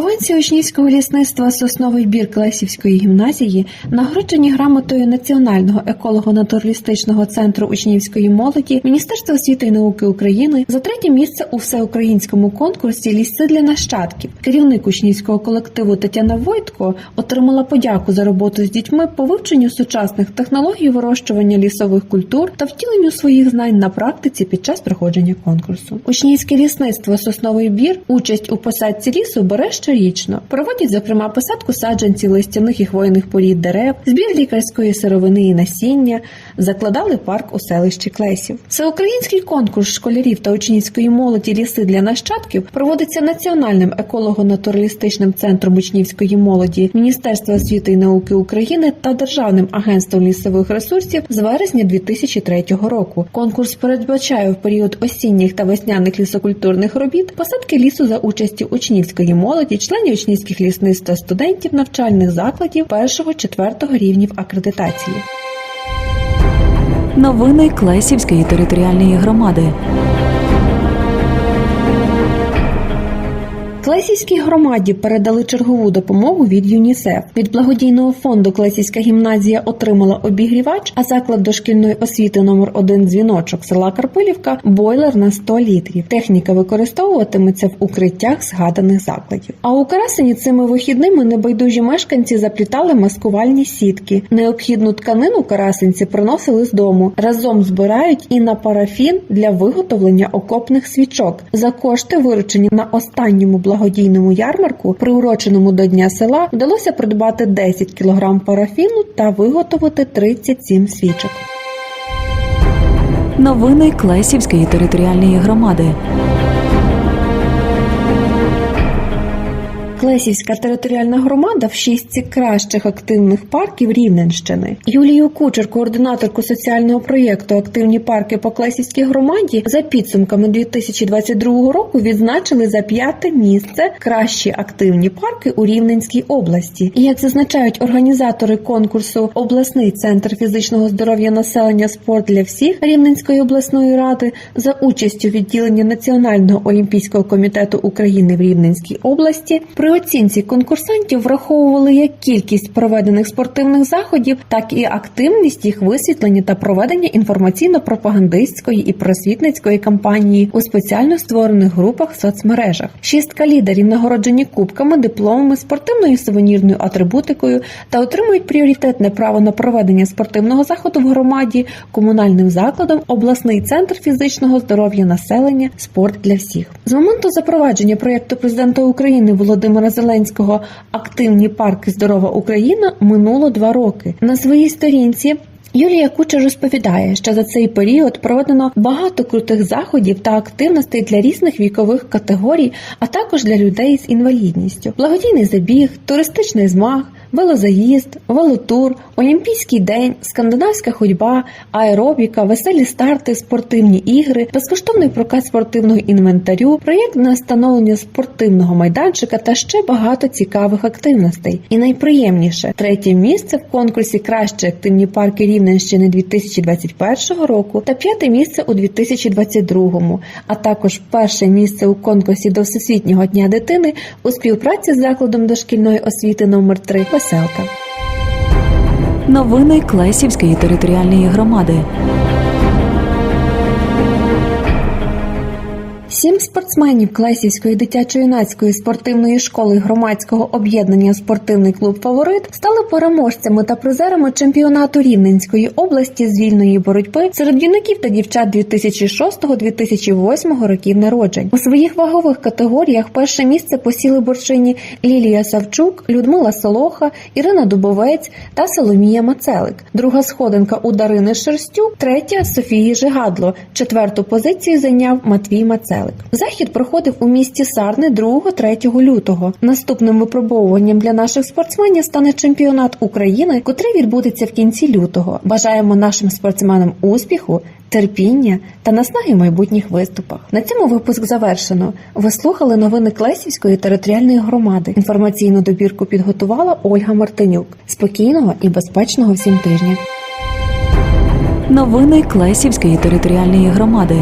Вихованці учнівського лісництва Сосновий бір Клесівської гімназії нагороджені грамотою Національного еколого-натуралістичного центру учнівської молоді Міністерства освіти і науки України за третє місце у всеукраїнському конкурсі Ліси для нащадків. Керівник учнівського колективу Тетяна Войтко отримала подяку за роботу з дітьми по вивченню сучасних технологій вирощування лісових культур та втіленню своїх знань на практиці під час проходження конкурсу. Учнівське лісництво Сосновий бір участь у посадці лісу бере щорічно. Проводять, зокрема, посадку саджанців листяних і хвойних порід дерев, збір лікарської сировини і насіння, закладали парк у селищі Клесів. Всеукраїнський конкурс школярів та учнівської молоді ліси для нащадків проводиться Національним еколого-натуралістичним центром учнівської молоді Міністерства освіти і науки України та Державним агентством лісових ресурсів з вересня 2003 року. Конкурс передбачає в період осінніх та весняних лісокультурних робіт посадки лісу за участі учнівської молоді, членів учнівських лісництв та студентів навчальних закладів першого-четвертого рівнів акредитації. Новини Клесівської територіальної громади. Клесівській громаді передали чергову допомогу від ЮНІСЕФ. Від благодійного фонду Клесівська гімназія отримала обігрівач, а заклад дошкільної освіти номер 1 дзвіночок села Карпилівка бойлер на 100 літрів. Техніка використовуватиметься в укриттях згаданих закладів. А у Карасині цими вихідними небайдужі мешканці заплітали маскувальні сітки. Необхідну тканину карасинці приносили з дому. Разом збирають і на парафін для виготовлення окопних свічок. За кошти, виручені на останньому благодійному ярмарку, приуроченому до Дня села, вдалося придбати 10 кг парафіну та виготовити 37 свічок. Новини Клесівської територіальної громади. Клесівська територіальна громада в шістці кращих активних парків Рівненщини. Юлію Кучер, координаторку соціального проєкту Активні парки по Клесівській громаді, за підсумками 2022 року відзначили за п'яте місце кращі активні парки у Рівненській області. І як зазначають організатори конкурсу Обласний центр фізичного здоров'я населення спорт для всіх Рівненської обласної ради за участю відділення Національного олімпійського комітету України в Рівненській області. При оцінці конкурсантів враховували як кількість проведених спортивних заходів, так і активність їх висвітлення та проведення інформаційно-пропагандистської і просвітницької кампанії у спеціально створених групах в соцмережах. Шістка лідерів нагороджені кубками, дипломами, спортивною сувенірною атрибутикою та отримують пріоритетне право на проведення спортивного заходу в громаді комунальним закладом обласний центр фізичного здоров'я населення спорт для всіх. З моменту запровадження проєкту президента України Володимира Зеленського Активні парки Здорова Україна минуло два роки. На своїй сторінці Юлія Куча розповідає, що за цей період проведено багато крутих заходів та активностей для різних вікових категорій, а також для людей з інвалідністю: благодійний забіг, туристичний змаг, велозаїзд, велотур, Олімпійський день, скандинавська ходьба, аеробіка, веселі старти, спортивні ігри, безкоштовний прокат спортивного інвентарю, проєкт на встановлення спортивного майданчика та ще багато цікавих активностей. І найприємніше третє місце в конкурсі Кращі активні парки Рівненщини 2021 року та п'яте місце у 2022, а також перше місце у конкурсі до Всесвітнього дня дитини у співпраці з закладом дошкільної освіти номер 3 Веселка. Новини Клесівської територіальної громади. Сім спортсменів Клесівської дитячо-юнацької спортивної школи громадського об'єднання Спортивний клуб Фаворит стали переможцями та призерами чемпіонату Рівненської області з вільної боротьби серед юнаків та дівчат 2006-2008 років народжень. У своїх вагових категоріях перше місце посіли борчині Лілія Савчук, Людмила Солоха, Ірина Дубовець та Соломія Мацелик. Друга сходинка у Дарини Шерстюк, третя Софії Жигадло. Четверту позицію зайняв Матвій Мацелик. Захід проходив у місті Сарни 2-3 лютого. Наступним випробовуванням для наших спортсменів стане чемпіонат України, котрий відбудеться в кінці лютого. Бажаємо нашим спортсменам успіху. Терпіння та наснаги в майбутніх виступах. На цьому випуск завершено. Ви слухали новини Клесівської територіальної громади. Інформаційну добірку підготувала Ольга Мартинюк. Спокійного і безпечного всім тижня. Новини Клесівської територіальної громади.